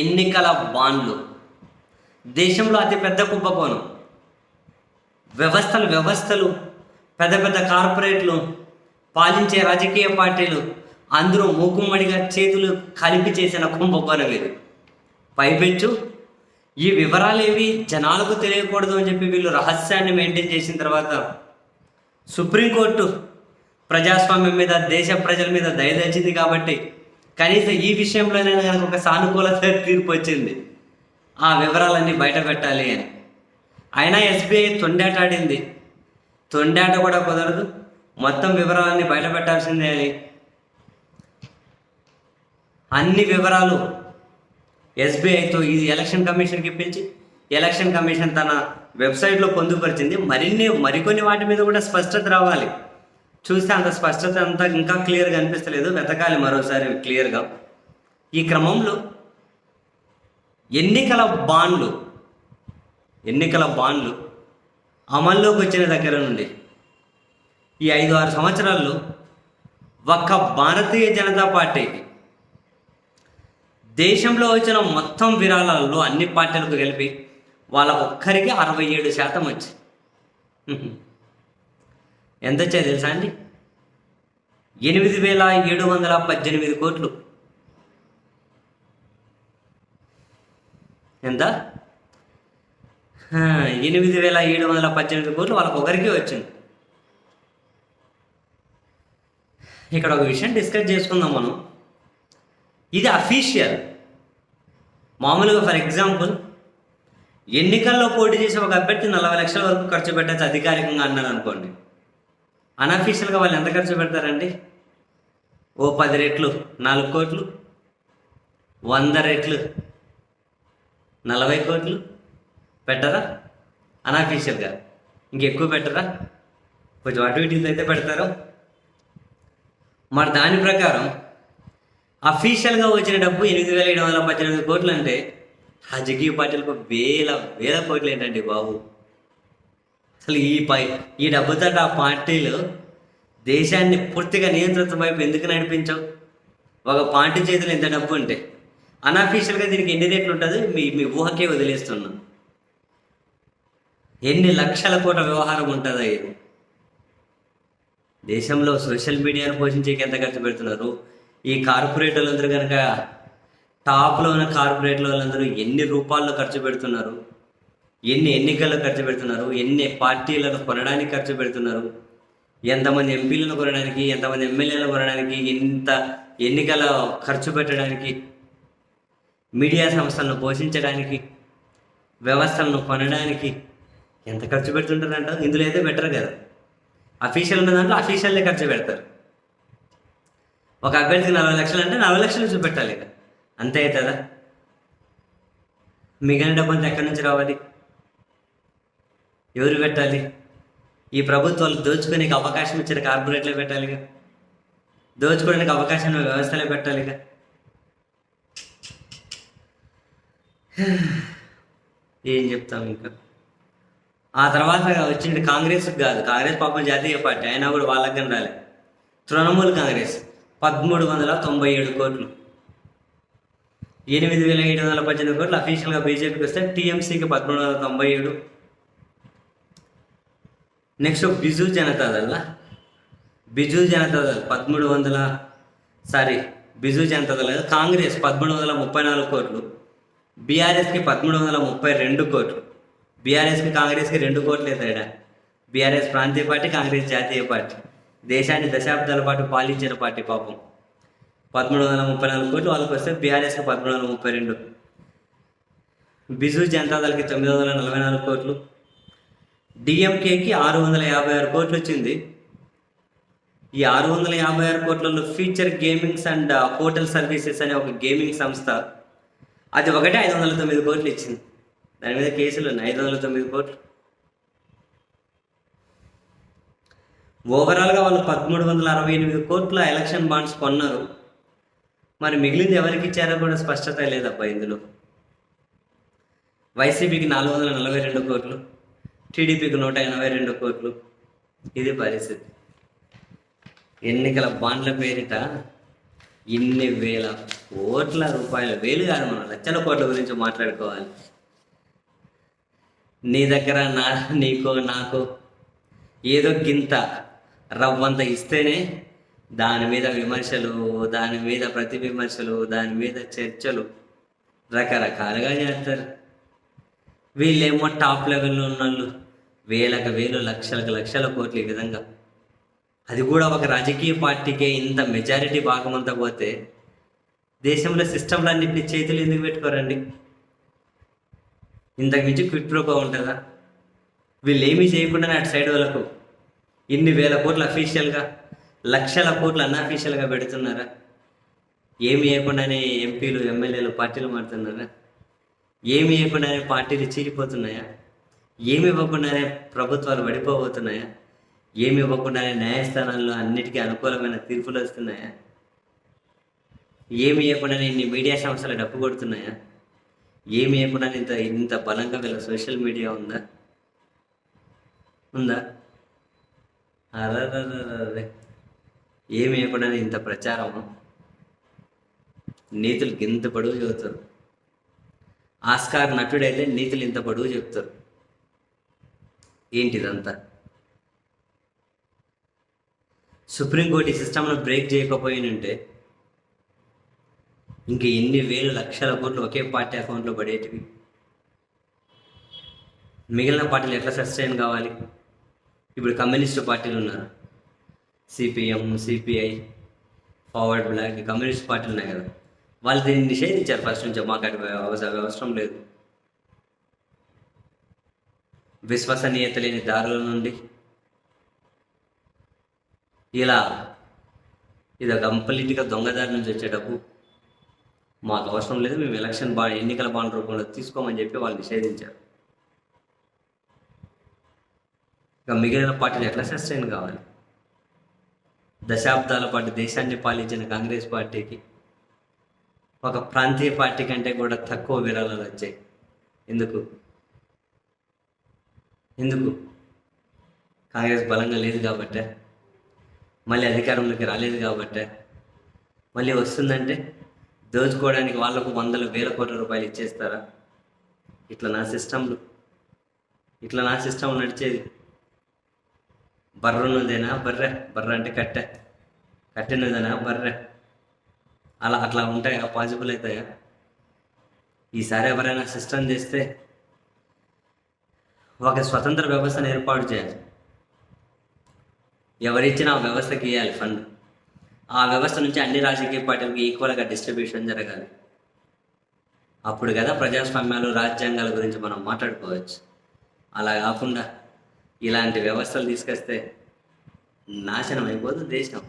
ఎన్నికల బాండ్లు. దేశంలో అతిపెద్ద కుంభకోణం. వ్యవస్థలు వ్యవస్థలు పెద్ద పెద్ద కార్పొరేట్లు పాలించే రాజకీయ పార్టీలు అందరూ మూకుమ్మడిగా చేతులు కలిపి చేసిన కుంభకోణం ఇది. పైపెచ్చు ఈ వివరాలు ఏవి జనాలకు తెలియకూడదు అని చెప్పి వీళ్ళు రహస్యాన్ని మెయింటైన్ చేసిన తర్వాత సుప్రీంకోర్టు ప్రజాస్వామ్యం మీద దేశ ప్రజల మీద దయదలిచింది కాబట్టి కనీసం ఈ విషయంలోనైనా కనుక ఒక సానుకూలత తీర్పు వచ్చింది. ఆ వివరాలన్నీ బయట పెట్టాలి అని. అయినా ఎస్బీఐ తొండాటాడింది. తొండాట కూడా కుదరదు. మొత్తం వివరాలన్నీ బయట పెట్టాల్సిందే అని. అన్ని వివరాలు ఎస్బీఐతో ఈ ఎలక్షన్ కమిషన్కి ఇప్పించి ఎలక్షన్ కమిషన్ తన వెబ్సైట్లో పొందుపరిచింది. మరిన్ని మరికొన్ని వాటి మీద కూడా స్పష్టత రావాలి. చూస్తే అంత స్పష్టత అంతా ఇంకా క్లియర్గా అనిపిస్తలేదు. వెతకాలి మరోసారి క్లియర్గా ఈ క్రమంలో ఎన్నికల బాండ్లు ఎన్నికల బాండ్లు అమల్లోకి వచ్చిన దగ్గర నుండి ఈ ఐదు ఆరు సంవత్సరాల్లో ఒక్క భారతీయ జనతా పార్టీకి దేశంలో వచ్చిన మొత్తం విరాళాల్లో అన్ని పార్టీలకు కలిపి వాళ్ళ ఒక్కరికి అరవై ఏడు శాతం వచ్చి ఎంత వచ్చాయి తెలుసా అండి? ఎనిమిది వేల ఏడు వందల పద్దెనిమిది కోట్లు. ఎంత? ఎనిమిది వేల ఏడు వందల పద్దెనిమిది కోట్లు వాళ్ళకి ఒకరికి వచ్చింది. ఇక్కడ ఒక విషయం డిస్కస్ చేసుకుందాం మనం. ఇది అఫీషియల్ మామూలుగా ఫర్ ఎగ్జాంపుల్ ఎన్నికల్లో పోటీ చేసే ఒక అభ్యర్థి నలభై లక్షల వరకు ఖర్చు పెట్టచ్చు అధికారికంగా అన్నారు అనుకోండి. అన్అఫీషియల్గా వాళ్ళు ఎంత ఖర్చు పెడతారండి? ఓ పది రెట్లు నాలుగు కోట్లు వంద రెట్లు నలభై కోట్లు పెట్టరా? అన్అఫీషియల్గా ఇంకెక్కువ పెట్టరా? కొంచెం అటు ఇటు అయితే పెడతారు. మరి దాని ప్రకారం అఫీషియల్గా వచ్చిన డబ్బు ఎనిమిది వేల ఏడు వందల పద్దెనిమిది కోట్లు అంటే రాజకీయ పార్టీలకు వేల వేల కోట్లు ఏంటండి బాబు? అసలు ఈ పై ఈ డబ్బుతో ఆ పార్టీలు దేశాన్ని పూర్తిగా నియంత్రిత వైపు ఎందుకు నడిపించావు? ఒక పార్టీ చేతిలో ఎంత డబ్బు ఉంటే అన్అఫీషియల్గా దీనికి ఎన్ని రేట్లు ఉంటుంది? మీ మీ ఊహకే వదిలేస్తున్నా. ఎన్ని లక్షల కోట్ల వ్యవహారం ఉంటుందా? ఇది దేశంలో సోషల్ మీడియాను పోషించేకి ఎంత ఖర్చు పెడుతున్నారు? ఈ కార్పొరేట్ వాళ్ళందరూ కనుక టాప్లో ఉన్న కార్పొరేట్ వాళ్ళందరూ ఎన్ని రూపాల్లో ఖర్చు పెడుతున్నారు? ఎన్ని ఎన్నికల్లో ఖర్చు పెడుతున్నారు? ఎన్ని పార్టీలను కొనడానికి ఖర్చు పెడుతున్నారు? ఎంతమంది ఎంపీలను కొనడానికి ఎంతమంది ఎమ్మెల్యేలను కొనడానికి ఎంత ఎన్నికల ఖర్చు పెట్టడానికి మీడియా సంస్థలను పోషించడానికి వ్యవస్థలను కొనడానికి ఎంత ఖర్చు పెడుతుంటారంట? ఇందులో అయితే బెటర్ కదా. అఫీషియల్ ఉన్న దాంట్లో అఫీషియల్లే ఖర్చు పెడతారు. ఒక అభ్యర్థికి నలభై లక్షలు అంటే నలభై లక్షలు చూపెట్టాలి ఇక. అంతే అవుతుందా? మిగిలిన డబ్బు ఎక్కడి నుంచి రావాలి? ఎవరు పెట్టాలి? ఈ ప్రభుత్వాలు దోచుకోనికి అవకాశం ఇచ్చిన కార్పొరేట్లే పెట్టాలిగా. దోచుకోవడానికి అవకాశం వ్యవస్థలో వ్యవస్థలే పెట్టాలిగా. ఏం చెప్తాం ఇంకా? ఆ తర్వాత వచ్చింది కాంగ్రెస్ కాదు. కాంగ్రెస్ పాపం జాతీయ పార్టీ. అయినా కూడా వాళ్ళకి కానీ రాలే. తృణమూల్ కాంగ్రెస్ పదమూడు వందల తొంభై ఏడు కోట్లు. ఎనిమిది వేల ఏడు వందల పద్దెనిమిది కోట్లు అఫీషియల్గా బీజేపీకి వస్తే టీఎంసీకి పదమూడు వందల తొంభై ఏడు. నెక్స్ట్ బిజు జనతాదళ బిజు జనతాదళ పదమూడు వందల సారీ బిజు జనతాదళ కాంగ్రెస్ పదమూడు వందల ముప్పై నాలుగు కోట్లు. బీఆర్ఎస్కి పదమూడు వందల ముప్పై రెండు కోట్లు. బీఆర్ఎస్కి కాంగ్రెస్కి రెండు కోట్లు తేడా బీఆర్ఎస్ ప్రాంతీయ పార్టీ కాంగ్రెస్ జాతీయ పార్టీ. దేశాన్ని దశాబ్దాల పాటు పాలించిన పార్టీ పాపం. పదమూడు వందల ముప్పై నాలుగు కోట్లు వాళ్ళకి వస్తే బీఆర్ఎస్కి పదమూడు వందల ముప్పై రెండు. బిజు జనతాదళకి తొమ్మిది వందల నలభై నాలుగు కోట్లు. డిఎంకేకి ఆరు వందల యాభై ఆరు కోట్లు వచ్చింది ఈ ఆరు వందల యాభై ఆరు కోట్లలో future gamings and hotel services అనే ఒక గేమింగ్ సంస్థ. అది ఒకటే ఐదు వందల తొమ్మిది కోట్లు ఇచ్చింది. దాని మీద కేసులు ఉన్నాయి. ఐదు వందల తొమ్మిది కోట్లు. ఓవరాల్గా వాళ్ళు పదమూడు వందల అరవై ఎనిమిది కోట్ల ఎలక్షన్ బాండ్స్ కొన్నారు. మరి మిగిలింది ఎవరికి ఇచ్చారో కూడా స్పష్టత లేదబ్బా ఇందులో. వైసీపీకి నాలుగు వందల నలభై రెండు కోట్లు. టీడీపీకి నూట ఎనభై రెండు కోట్లు. ఇది పరిస్థితి. ఎన్నికల బాండ్ల పేరిట ఇన్ని వేల కోట్ల రూపాయల వేలు కాదు మనం. లక్షల కోట్ల గురించి మాట్లాడుకోవాలి. నీ దగ్గర నా నీకో నాకు ఏదో గింత రవ్వంత ఇస్తేనే దాని మీద విమర్శలు దాని మీద ప్రతి విమర్శలు దాని మీద చర్చలు రకరకాలుగా చేస్తారు. వీళ్ళేమో టాప్ లెవెల్లో ఉన్న వాళ్ళు వేలకు వేలు లక్షలకు లక్షల కోట్లు ఈ విధంగా. అది కూడా ఒక రాజకీయ పార్టీకే ఇంత మెజారిటీ భాగం అంతా పోతే దేశంలో సిస్టంలు అన్నింటినీ చేతులు ఎందుకు పెట్టుకోరండి? ఇంతకు మించి క్విట్ ప్రోకో ఉంటుందా? వీళ్ళు ఏమీ చేయకుండానే అటు సైడ్ వాళ్ళకు ఇన్ని వేల కోట్లు అఫీషియల్గా లక్షల కోట్లు అన్అఫీషియల్గా పెడుతున్నారా? ఏమి చేయకుండానే ఎంపీలు ఎమ్మెల్యేలు పార్టీలు మారుతున్నారా? ఏమి చేయకుండానే పార్టీలు చీలిపోతున్నాయా ఏమి ఇవ్వకుండానే ప్రభుత్వాలు పడిపోబోతున్నాయా? ఏమి ఇవ్వకుండానే న్యాయస్థానాల్లో అన్నిటికీ అనుకూలమైన తీర్పులు వస్తున్నాయా? ఏమి ఇవ్వకుండానే ఇన్ని మీడియా సంస్థలు డప్పు కొడుతున్నాయా? ఏమి ఇవ్వకుండా ఇంత ఇంత బలంగా వీళ్ళ సోషల్ మీడియా ఉందా? ఉందా? అరే ఏమి ఇవ్వకుండా ఇంత ప్రచారము? నీతులు గింత పొడవు చెబుతారు. ఆస్కార్ నటుడైతే నీతులు ఇంత పొడవు చెప్తారు ఏంటిదంతా? సుప్రీంకోర్టు ఈ సిస్టమ్ను బ్రేక్ చేయకపోయినంటే ఇంక ఎన్ని వేలు లక్షల కోట్లు ఒకే పార్టీ అకౌంట్లో పడేటివి? మిగిలిన పార్టీలు ఎట్లా సస్టైన్ కావాలి? ఇప్పుడు కమ్యూనిస్టు పార్టీలు ఉన్నారు? CPM CPI forward bloc communist పార్టీలు ఉన్నాయి కదా. వాళ్ళు దీన్ని నిషేధించారు ఫస్ట్ నుంచి మాకు అవసరం లేదు. విశ్వసనీయత లేని దారుల నుండి ఇలా ఇది కంప్లీట్గా దొంగదారి నుంచి వచ్చే డబ్బు మాకు అవసరం లేదు మేము ఎలక్షన్ బా ఎన్నికల బాండ్ రూపంలో తీసుకోమని చెప్పి వాళ్ళు నిషేధించారు. ఇక మిగిలిన పార్టీలు ఎట్లా సస్టైన్ కావాలి? దశాబ్దాల పాటు దేశాన్ని పాలించిన కాంగ్రెస్ పార్టీకి ఒక ప్రాంతీయ పార్టీ కంటే కూడా తక్కువ విరాళాలు వచ్చాయి. ఎందుకు? ఎందుకు? కాంగ్రెస్ బలంగా లేదు కాబట్టే మళ్ళీ అధికారంలోకి రాలేదు కాబట్టే మళ్ళీ వస్తుందంటే దోచుకోవడానికి వాళ్ళకు వందల వేల కోట్ల రూపాయలు ఇచ్చేస్తారా? ఇట్లా నా సిస్టంలు ఇట్లా నా సిస్టమ్ నడిచేది. బర్రన్నదేనా? బర్రె. బర్రె అంటే కట్టె. కట్టినదేనా బర్రె. అలా అట్లా ఉంటాయా? పాసిబుల్ అవుతాయా? ఈసారి ఎవరైనా సిస్టమ్ చేస్తే ఒక స్వతంత్ర వ్యవస్థను ఏర్పాటు చేయాలి. ఎవరిచ్చినా ఆ వ్యవస్థకి ఇవ్వాలి ఫండ్. ఆ వ్యవస్థ నుంచి అన్ని రాజకీయ పార్టీలకు ఈక్వల్గా డిస్ట్రిబ్యూషన్ జరగాలి. అప్పుడు కదా ప్రజాస్వామ్యాలు రాజ్యాంగాల గురించి మనం మాట్లాడుకోవచ్చు. అలా కాకుండా ఇలాంటి వ్యవస్థలు తీసుకొస్తే నాశనం అయిపోతుంది దేశం.